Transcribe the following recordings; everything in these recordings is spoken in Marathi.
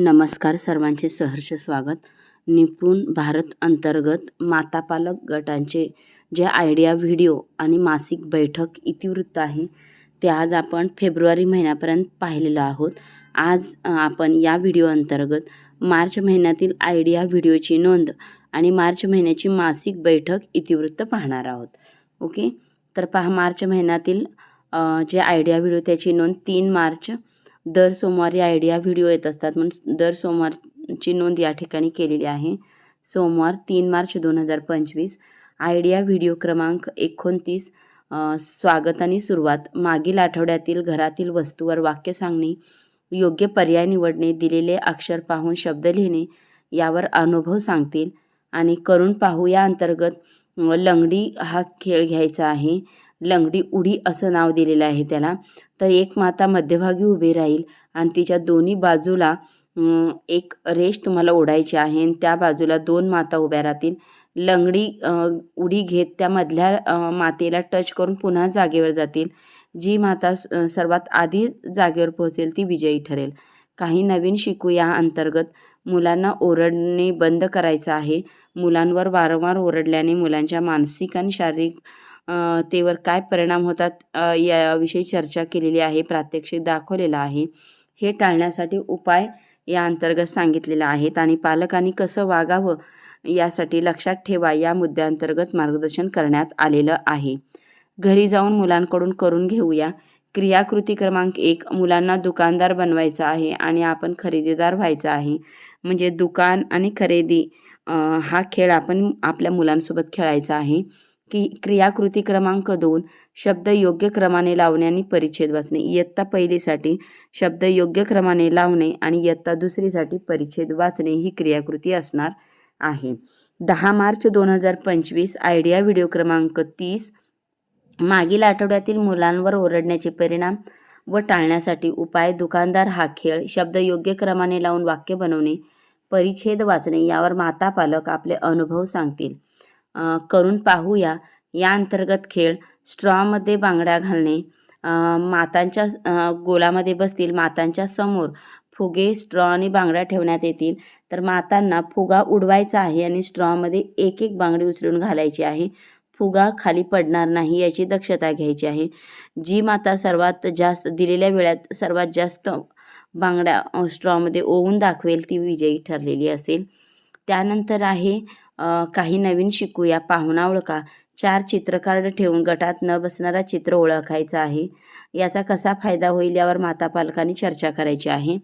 नमस्कार सर्वांचे सहर्ष स्वागत. निपुण भारत अंतर्गत माता पालक गटांचे जे आयडिया व्हिडिओ आणि मासिक बैठक इतिवृत्त आहे ते आज आपण फेब्रुवारी महिन्यापर्यंत पाहिलेलं आहोत. आज आपण या व्हिडिओ अंतर्गत मार्च महिन्यातील आयडिया व्हिडिओची नोंद आणि मार्च महिन्याची मासिक बैठक इतिवृत्त पाहणार आहोत. ओके? तर पहा मार्च महिन्यातील जे आयडिया व्हिडिओ त्याची नोंद तीन मार्च दर सोमवारी आयडिया व्हिडिओ येत असतात. म्हणून दर सोमवारची नोंद या ठिकाणी केलेली आहे. सोमवार तीन मार्च दोन हजार पंचवीस. आयडिया व्हिडिओ क्रमांक एकोणतीस. स्वागत आणि सुरुवात. मागील आठवड्यातील घरातील वस्तूवर वाक्य सांगणे योग्य पर्याय निवडणे दिलेले अक्षर पाहून शब्द लिहिणे यावर अनुभव सांगतील. आणि करून पाहू या अंतर्गत लंगडी हा खेळ घ्यायचा आहे. लंगडी उडी असं नाव दिलेलं आहे त्याला. तर एक माता मध्यभागी उभी राहील आणि तिच्या दोन्ही बाजूला एक रेष तुम्हाला ओढायची आहे आणि त्या बाजूला दोन माता उभ्या राहतील. लंगडी उडी घेत त्या मधल्या मातेला टच करून पुन्हा जागेवर जातील. जी माता स- सर्वात आधी जागेवर पोहोचेल ती विजयी ठरेल. काही नवीन शिकू या अंतर्गत मुलांना ओरडणे बंद करायचं आहे. मुलांवर वारंवार ओरडल्याने मुलांच्या मानसिक आणि शारीरिक तेवर काय परिणाम होतात याविषयी चर्चा केलेली आहे प्रात्यक्षिक दाखवलेलं आहे. हे टाळण्यासाठी उपाय या अंतर्गत सांगितलेला आहेत आणि पालकांनी कसं वागावं यासाठी लक्षात ठेवा या मुद्द्याअंतर्गत मार्गदर्शन करण्यात आलेलं आहे. घरी जाऊन मुलांकडून करून घेऊया. क्रियाकृती क्रमांक एक मुलांना दुकानदार बनवायचं आहे आणि आपण खरेदीदार व्हायचं आहे. म्हणजे दुकान आणि खरेदी हा खेळ आपण आपल्या मुलांसोबत खेळायचा आहे. की क्रियाकृती क्रमांक दोन शब्द योग्य क्रमाने लावणे आणि परिच्छेद वाचणे. इयत्ता पहिलीसाठी शब्द योग्य क्रमाने लावणे आणि इयत्ता दुसरीसाठी परिच्छेद वाचणे ही क्रियाकृती असणार आहे. दहा मार्च दोन हजार पंचवीस आयडिया व्हिडिओ क्रमांक तीस मागील आठवड्यातील मुलांवर ओरडण्याचे परिणाम व टाळण्यासाठी उपाय दुकानदार हा खेळ शब्द योग्य क्रमाने लावून वाक्य बनवणे परिच्छेद वाचणे यावर माता पालक आपले अनुभव सांगतील. करून पाहूया. या अंतर्गत खेळ स्ट्रॉमध्ये बांगड्या घालणे मातांच्या गोलामध्ये बसतील मातांच्या समोर फुगे स्ट्रॉ आणि बांगड्या ठेवण्यात येतील. तर मातांना फुगा उडवायचा आहे आणि स्ट्रॉमध्ये एक एक बांगडी उचलून घालायची आहे. फुगा खाली पडणार नाही याची दक्षता घ्यायची आहे. जी माता सर्वात जास्त दिलेल्या वेळात सर्वात जास्त बांगड्या स्ट्रॉमध्ये ओवून दाखवेल ती विजयी ठरलेली असेल. त्यानंतर आहे काही नवीन शिकूया. पाहुणा ओळखा. चार चित्रकार्ड ठेवून गटात न बसणारा चित्र ओळखायचा आहे. याचा कसा फायदा होईल यावर माता पालकांनी चर्चा करायची आहे.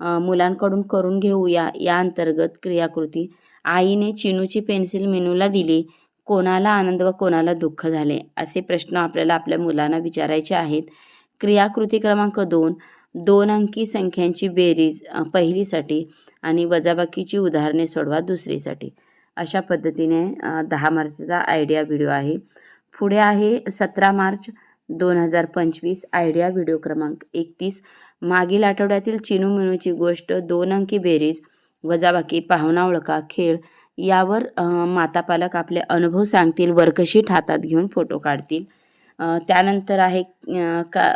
मुलांकडून करून घेऊया. या अंतर्गत क्रियाकृती. आईने चिनूची पेन्सिल मेनूला दिली. कोणाला आनंद व कोणाला दुःख झाले? असे प्रश्न आपल्याला आपल्या मुलांना विचारायचे आहेत. क्रियाकृती क्रमांक दोन. दोन अंकी संख्यांची बेरीज पहिलीसाठी आणि वजाबाकीची उदाहरणे सोडवा दुसरीसाठी. अशा पद्धतीने दहा मार्चचा आयडिया व्हिडिओ आहे. पुढे आहे सतरा मार्च दोन हजार पंचवीस आयडिया व्हिडिओ क्रमांक एकतीस. मागील आठवड्यातील चिनू मिनूची गोष्ट दोन अंकी बेरीज वजाबाकी पाहुणा ओळखा खेळ यावर माता पालक आपले अनुभव सांगतील वर्कशीट हातात घेऊन फोटो काढतील. त्यानंतर आहे का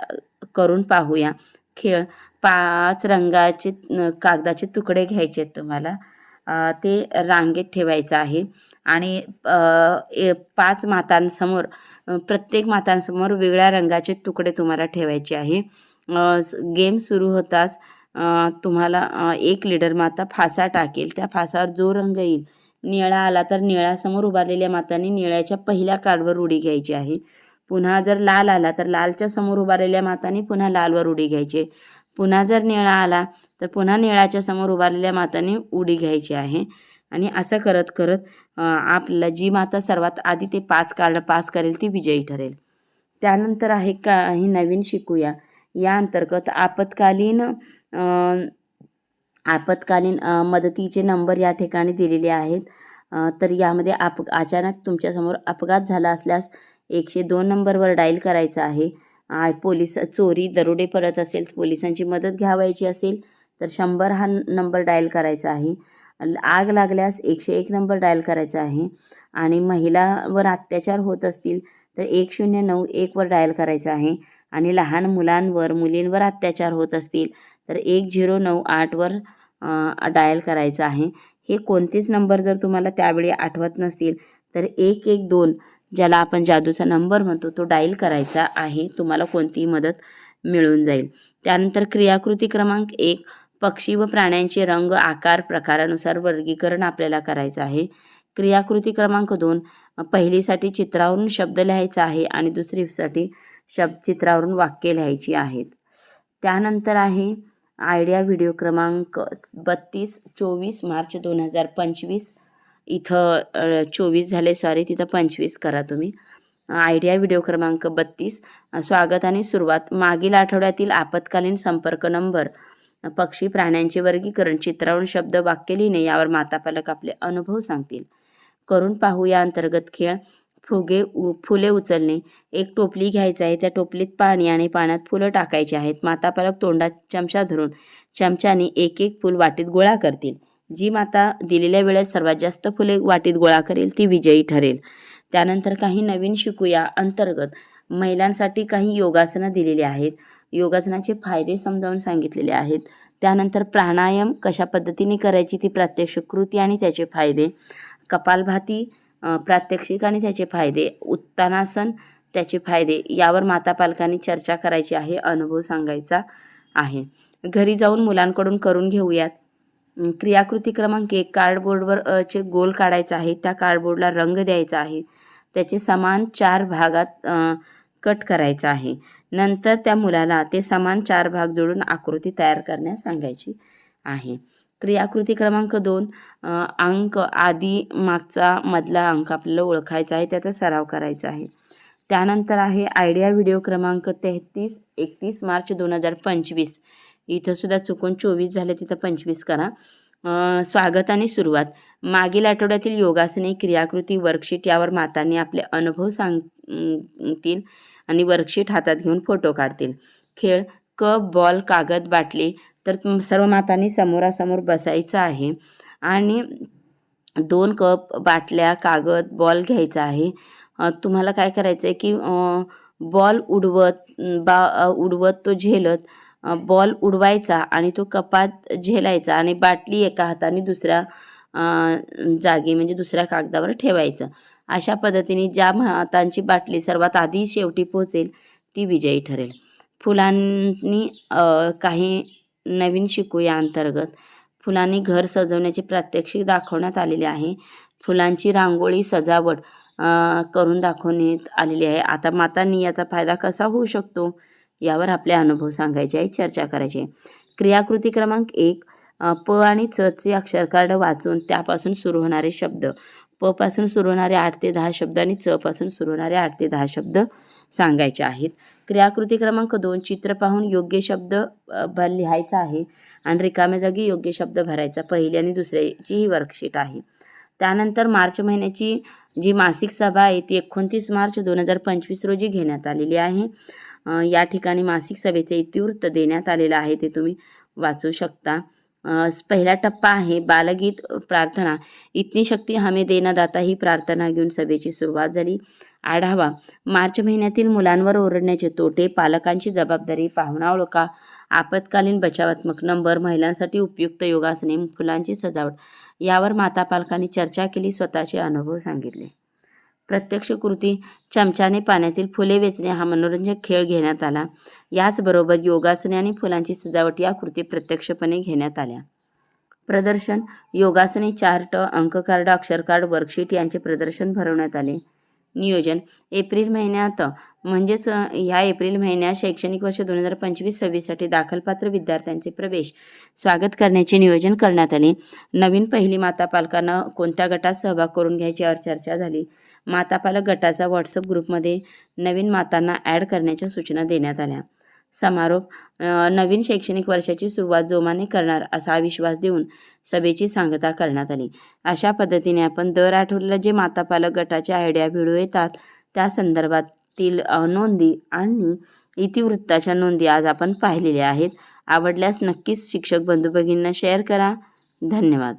करून पाहूया. खेळ पाच रंगाचे कागदाचे तुकडे घ्यायचे आहेत तुम्हाला. ते रांगेत ठेवायचं आहे. आणि ए- पाच मातांसमोर प्रत्येक मातांसमोर वेगळ्या रंगाचे तुकडे तुम्हाला ठेवायचे आहे. गेम सुरू होताच तुम्हाला एक लीडर माता फासा टाकेल. त्या फासावर जो रंग येईल निळा आला तर निळ्यासमोर उभारलेल्या मातांनी निळ्याच्या पहिल्या कार्डवर उडी घ्यायची आहे. पुन्हा जर लाल आला तर लालच्या समोर उभारलेल्या मातांनी पुन्हा लालवर उडी घ्यायची पुन्हा जर निळा आला तर पुन्हा निळाच्या समोर उभारलेल्या माताने उडी घ्यायची आहे. आणि असं करत करत अ, आपल्याला जी माता सर्वात आधी ते पाच कार्ड पास करेल ती विजयी ठरेल. त्यानंतर आहे काही नवीन शिकूया. या अंतर्गत आपत्कालीन आपत्कालीन मदतीचे नंबर या ठिकाणी दिलेले आहेत. तर यामध्ये आप अचानक तुमच्यासमोर अपघात झाला असल्यास एकशे दोन नंबरवर डायल करायचा आहे. आ, पोलीस चोरी दरोडे पडत असेल पोलिसांची मदत घ्यावायची असेल तर शंभर हा नंबर डायल करायचा आहे. आग लागल्यास एकशे एक नंबर डायल करायचा आहे. आणि महिलावर अत्याचार होत असतील तर एक शून्य नऊ एकवर डायल करायचा आहे. आणि लहान मुलांवर मुलींवर अत्याचार होत असतील तर एक झिरो नऊ आठवर डायल करायचं आहे. हे कोणतेच नंबर जर तुम्हाला त्यावेळी आठवत नसतील तर एक एक दोन ज्याला आपण जादूचा नंबर म्हणतो तो डायल करायचा आहे. तुम्हाला कोणतीही मदत मिळून जाईल. त्यानंतर क्रियाकृती क्रमांक एक पक्षी व प्राण्यांचे रंग आकार प्रकारानुसार वर्गीकरण आपल्याला करायचं आहे. क्रियाकृती क्रमांक दोन पहिलीसाठी चित्रावरून शब्द लिहायचा आहे आणि दुसरीसाठी शब्द चित्रावरून वाक्य लिहायची आहेत. त्यानंतर आहे आयडिया व्हिडिओ क्रमांक बत्तीस चोवीस मार्च दोन हजार पंचवीस. इथं चोवीस झाले सॉरी तिथं पंचवीस करा तुम्ही. आयडिया व्हिडिओ क्रमांक बत्तीस स्वागत आणि सुरुवात. मागील आठवड्यातील आपत्कालीन संपर्क नंबर पक्षी प्राण्यांचे वर्गीकरण चित्रावरून शब्द वाक्य लिहिणे यावर मातापालक आपले अनुभव सांगतील. करून पाहू या अंतर्गत खेळ. फुगे उ फुले उचलणे. एक टोपली घ्यायचं आहे त्या टोपलीत पाणी आणि पाण्यात फुलं टाकायची आहेत. मातापालक तोंडात चमचा धरून चमच्याने एक एक फूल वाटीत गोळा करतील. जी माता दिलेल्या वेळेत सर्वात जास्त फुले वाटीत गोळा करेल ती विजयी ठरेल. त्यानंतर काही नवीन शिकूया अंतर्गत. महिलांसाठी काही योगासनं दिलेली आहेत. योगासनाचे फायदे समजावून सांगितलेले आहेत. त्यानंतर प्राणायाम कशा पद्धतीने करायची ती प्रात्यक्षिक कृती आणि त्याचे फायदे. कपालभाती प्रात्यक्षिक आणि त्याचे फायदे. उत्तानासन त्याचे फायदे. यावर माता पालकांनी चर्चा करायची आहे अनुभव सांगायचा आहे. घरी जाऊन मुलांकडून करून घेऊयात. क्रियाकृती क्रमांक एक. कार्डबोर्डवर चे गोल काढायचा आहे. त्या कार्डबोर्डला रंग द्यायचा आहे. त्याचे समान चार भागात कट करायचा आहे. नंतर त्या मुलाला ते समान चार भाग जोडून आकृती तयार करण्यास सांगायची आहे. क्रियाकृती क्रमांक दोन अंक आधी मागचा मधला अंक आपल्याला ओळखायचा आहे त्याचा सराव करायचा आहे. त्यानंतर आहे आयडिया व्हिडिओ क्रमांक तेहतीस एकतीस मार्च दोन हजार पंचवीस. इथंसुद्धा चुकून चोवीस झाले तिथं पंचवीस करा. स्वागत आणि सुरुवात. मागील आठवड्यातील योगासने क्रियाकृती वर्कशीट यावर मातांनी आपले अनुभव सांगतील आणि वर्कशीट हातात घेऊन फोटो काढतील. खेळ कप बॉल कागद बाटली तर सर्व मातांनी समोरासमोर बसायचं आहे. आणि दोन कप बाटल्या कागद बॉल घ्यायचा आहे. तुम्हाला काय करायचं आहे की बॉल उडवत बा उडवत तो झेलत बॉल उडवायचा आणि तो कपात झेलायचा आणि बाटली एका हाताने दुसऱ्या जागी म्हणजे दुसऱ्या कागदावर ठेवायचं. अशा पद्धतीने ज्या मतांची बाटली सर्वात आधी शेवटी पोहोचेल ती विजयी ठरेल. फुलांनी काही नवीन शिकू या अंतर्गत. फुलांनी घर सजवण्याचे प्रात्यक्षिक दाखवण्यात आलेले आहे. फुलांची रांगोळी सजावट करून दाखवण्यात आलेली आहे. आता मातांनी याचा फायदा कसा होऊ शकतो यावर आपले अनुभव सांगायचे आहे चर्चा करायची आहे. क्रियाकृती क्रमांक एक प आणि चचे अक्षरकार्ड वाचून त्यापासून सुरू होणारे शब्द. प पासून सुरू होणारे आठ ते दहा शब्द आणि च पासून सुरू होणारे आठ ते दहा शब्द सांगायचे आहेत. क्रियाकृती क्रमांक दोन चित्र पाहून योग्य शब्द भर लिहायचा आहे आणि रिकाम्या जागी योग्य शब्द भरायचा पहिली आणि दुसऱ्याची ही वर्कशीट आहे. त्यानंतर मार्च महिन्याची जी मासिक सभा आहे ती एकोणतीस मार्च दोन हजार पंचवीस रोजी घेण्यात आलेली आहे. या ठिकाणी मासिक सभेचे इतिवृत्त देण्यात आलेलं आहे ते तुम्ही वाचू शकता. पहिला टप्पा आहे बालगीत प्रार्थना. इतनी शक्ती हमे देना दाता ही प्रार्थना घेऊन सभेची सुरुवात झाली. आढावा. मार्च महिन्यातील मुलांवर ओरडण्याचे तोटे पालकांची जबाबदारी पाहुणा ओळखा आपत्कालीन बचावात्मक नंबर महिलांसाठी उपयुक्त योगासने फुलांची सजावट. यावर माता पालकांनी चर्चा केली स्वतःचे अनुभव सांगितले. प्रत्यक्ष कृती चमच्याने पाण्यातील फुले वेचणे हा मनोरंजक खेळ घेण्यात आला. याचबरोबर योगासने आणि फुलांची सजावट या कृती प्रत्यक्षपणे घेण्यात आल्या. प्रदर्शन योगासने चार्ट अंक कार्ड अक्षर कार्ड वर्कशीट यांचे प्रदर्शन भरवण्यात आले. नियोजन एप्रिल महिन्यात म्हणजेच ह्या एप्रिल महिन्यात शैक्षणिक वर्ष दोन हजार पंचवीस सव्वीससाठी दाखलपात्र विद्यार्थ्यांचे प्रवेश स्वागत करण्याचे नियोजन करण्यात आले. नवीन पहिली माता पालकांना कोणत्या गटात सहभाग करून घ्यायची चर्चा झाली. मातापालक गटाचा व्हॉट्सअप ग्रुपमध्ये नवीन मातांना ॲड करण्याच्या सूचना देण्यात आल्या. समारोप नवीन शैक्षणिक वर्षाची सुरुवात जोमाने करणार असा विश्वास देऊन सभेची सांगता करण्यात आली. अशा पद्धतीने आपण दर आठवड्याला जे मातापालक गटाचे आयडिया व्हिडिओ येतात त्या संदर्भातील नोंदी आणि इतिवृत्ताच्या नोंदी आज आपण पाहिलेल्या आहेत. आवडल्यास नक्कीच शिक्षक बंधू भगिनींना शेअर करा. धन्यवाद.